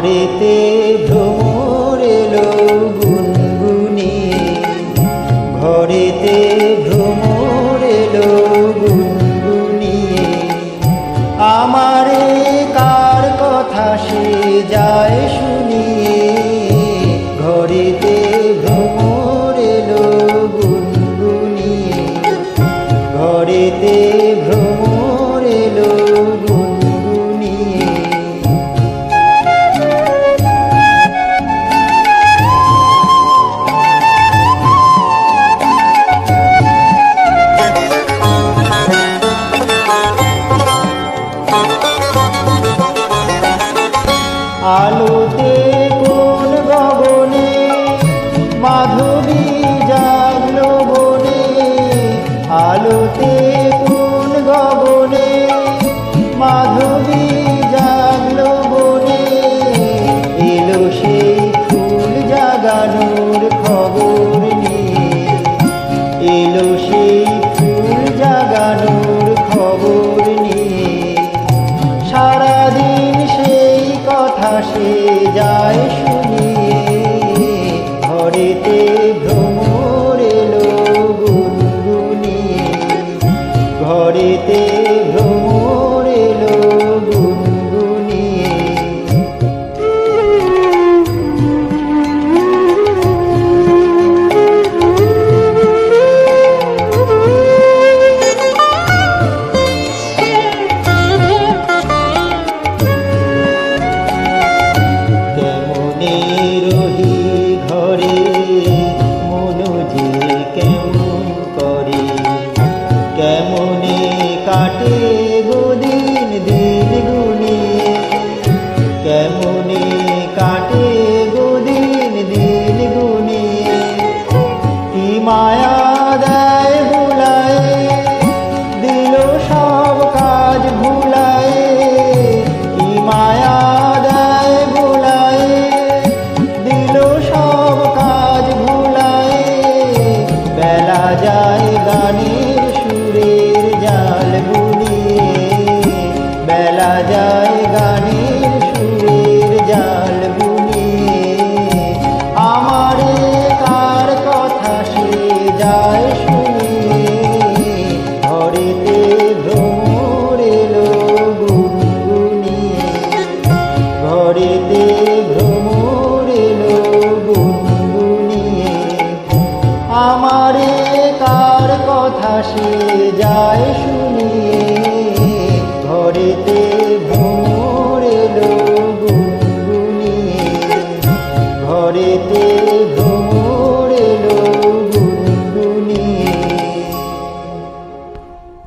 ঘরেতে ভ্রমর এলো গুনগুনিয়ে ঘরেতে ভ্রমর এলো গুনগুনিয়ে আমারে কার কথা সে যায় শুনিয়ে ঘরেতে ভ্রমর এলো গুনগুনিয়ে ঘরেতে ভ্রমর আলোতে কোন গগনে মাধবী জাগলো বনে? আলোতে কোন গগনে মাধবী কথা সে যায় শুনিয়ে কেমনে কাটে গদিন দিন গুনিয়ে কি মায়া দেয় আমারে কার কথা সে যায় শুনিয়ে ঘরেতে ভ্রমর